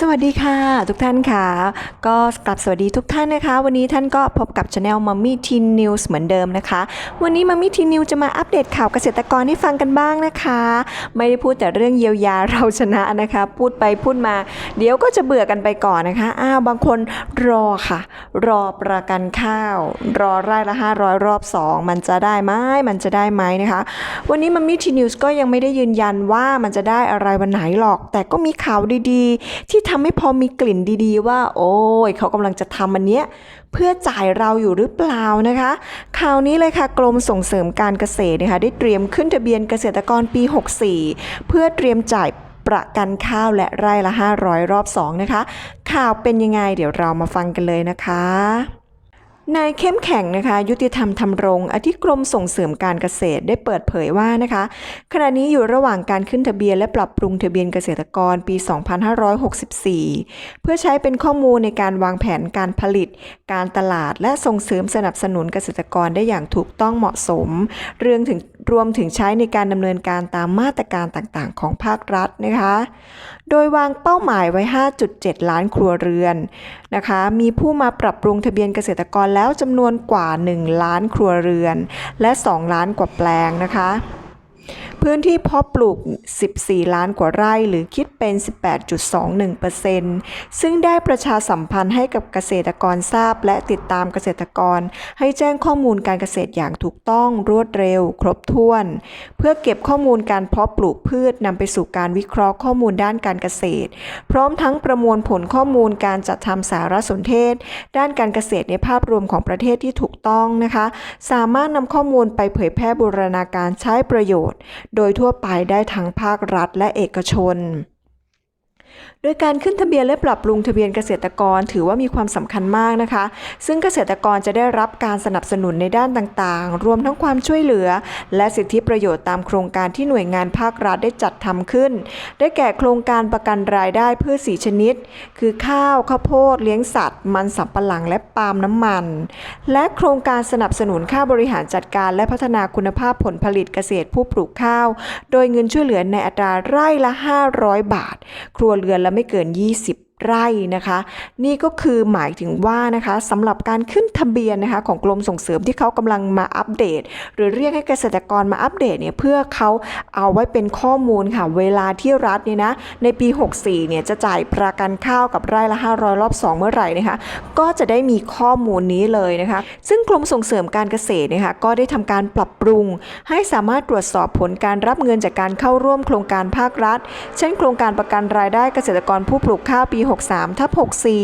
สวัสดีค่ะ ทุกท่านค่ะ ก็กลับสวัสดีทุกท่านนะคะ วันนี้ท่านก็พบกับ Channel Mummy Teen News เหมือนเดิมนะคะ วันนี้ Mummy Teen News จะมาอัปเดตข่าวเกษตรกรให้ฟังกันบ้างนะคะ ไม่ได้พูดแต่เรื่องเยียวยาเราชนะนะคะ พูดไปพูดมา เดี๋ยวก็จะเบื่อกันไปก่อนนะคะอ้าวบางคนรอค่ะ รอประกันข้าว รอไร่ละ 500 รอบ 2 มันจะได้ไหมมันจะได้ไหมนะคะ วันนี้ Mummy Teen News ก็ยังไม่ได้ยืนยันว่ามันจะได้อะไรวันไหนหรอก แต่ก็มีข่าวดีๆ ที่ทำให้พอมีกลิ่นดีๆ ว่า โอ้ยเขากำลังจะทำอันเนี้ยเพื่อจ่ายเราอยู่หรือเปล่านะคะข่าวนี้เลยค่ะกรมส่งเสริมการเกษตรนะคะได้เตรียมขึ้นทะเบียนเกษตรกรปี 64 เพื่อเตรียมจ่ายประกันข้าวและไร่ละ 500 รอบ 2 นะคะ ข่าวเป็นยังไงเดี๋ยวเรามาฟังกันเลยนะคะ นายเข้มแข็งนะคะ ยุติธรรมทำรง อธิกรมส่งเสริมการเกษตรได้เปิดเผยว่านะคะ ขณะนี้อยู่ระหว่างการขึ้นทะเบียนและปรับปรุงทะเบียนเกษตรกรปี 2564 เพื่อใช้เป็นข้อมูลในการวางแผนการผลิต การตลาดและส่งเสริมสนับสนุนเกษตรกรได้อย่างถูกต้องเหมาะสม เรื่องถึงรวมถึงใช้ในการดำเนินการตามมาตรการต่างๆ ของภาครัฐนะคะโดยวางเป้าหมายไว้ 5.7 ล้านครัวเรือนนะคะ มีผู้มาปรับปรุงทะเบียนเกษตรกรแล้วจำนวนกว่า 1 ล้านครัวเรือน และ 2 ล้านกว่าแปลงนะคะ พื้นที่เพาะปลูก 14 ล้านกว่าไร่หรือคิดเป็น 18.21%ซึ่งได้ประชาสัมพันธ์ให้กับเกษตรกรทราบ และติดตามเกษตรกร ให้แจ้งข้อมูลการเกษตรอย่างถูกต้องรวดเร็ว ครบถ้วน เพื่อเก็บข้อมูลการเพาะปลูกพืชนำไปสู่การวิเคราะห์ข้อมูลด้านการเกษตร พร้อมทั้งประมวลผลข้อมูลการจัดทำสารสนเทศ ด้านการเกษตรในภาพรวมของประเทศที่ถูกต้องนะคะ สามารถนำข้อมูลไปเผยแพร่บูรณาการใช้ประโยชน์โดยทั่วไปได้ทั้งภาครัฐและเอกชน โดยการขึ้นทะเบียนและปรับปรุงทะเบียนเกษตรกร ถือว่ามีความสำคัญมากนะคะ ซึ่งเกษตรกรจะได้รับการสนับสนุนในด้านต่างๆ รวมทั้งความช่วยเหลือ และสิทธิประโยชน์ตามโครงการที่หน่วยงานภาครัฐได้จัดทำขึ้น ได้แก่โครงการประกันรายได้พืชสีชนิด คือข้าว ข้าวโพด เลี้ยงสัตว์ มันสำปะหลัง และปาล์มน้ำมัน และโครงการสนับสนุนค่าบริหารจัดการ และพัฒนาคุณภาพผลผลิตเกษตรผู้ปลูกข้าว โดยเงินช่วยเหลือในอัตราไร่ละ 500 บาท ครัวเรือนละไม่เกิน 20 ไร่นะคะ นี่ก็คือหมายถึงว่านะคะสำหรับการขึ้นทะเบียนนะคะของกรมส่งเสริมที่เขากำลังมาอัปเดต หรือเรียกให้เกษตรกรมาอัปเดตเนี่ยเพื่อเขาเอาไว้เป็นข้อมูลค่ะเวลาที่รัฐเนี่ยนะในปี 64เนี่ยจะจ่ายประกันข้าวกับไร่ละ 500 รอบ 2 เมื่อไหร่นะคะก็จะได้มีข้อมูลนี้เลยนะคะ ซึ่งกรมส่งเสริมการเกษตรนะคะก็ได้ทำการปรับปรุง ให้สามารถตรวจสอบผลการรับเงินจากการเข้าร่วมโครงการภาครัฐ เช่น โครงการประกันรายได้เกษตรกรผู้ปลูกข้าวปี63ทับ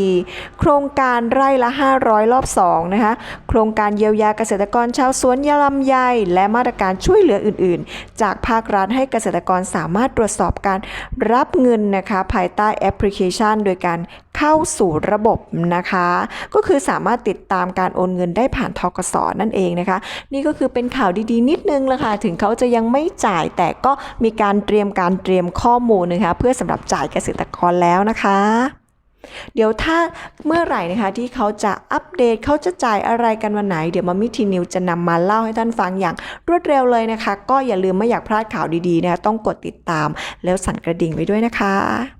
64 โครงการไร่ละ 500 รอบ2นะคะ โครงการเยียวยาเกษตรกรชาวสวนยาลำไย และมาตรการช่วยเหลืออื่น ๆ จากภาครัฐให้เกษตรกรสามารถตรวจสอบการรับเงินนะคะ ภายใต้แอปพลิเคชัน โดยการ เข้าสู่ระบบนะคะ ก็คือสามารถติดตามการโอนเงินได้ผ่านทกสนั่นเองนะคะ นี่ก็คือเป็นข่าวดีๆ นิดนึงละค่ะ ถึงเขาจะยังไม่จ่ายแต่ก็มีการเตรียมการเตรียมข้อมูลนะคะ เพื่อสำหรับจ่ายเกษตรกรแล้วนะคะเดี๋ยวถ้าเมื่อไหร่นะคะที่เขาจะอัปเดตเขาจะจ่ายอะไรกันวันไหน เดี๋ยวมามิทีนิวจะนำมาเล่าให้ท่านฟังอย่างรวดเร็วเลยนะคะ ก็อย่าลืมไม่อยากพลาดข่าวดีๆนะคะต้องกดติดตามแล้วสั่นกระดิ่งไว้ด้วยนะคะ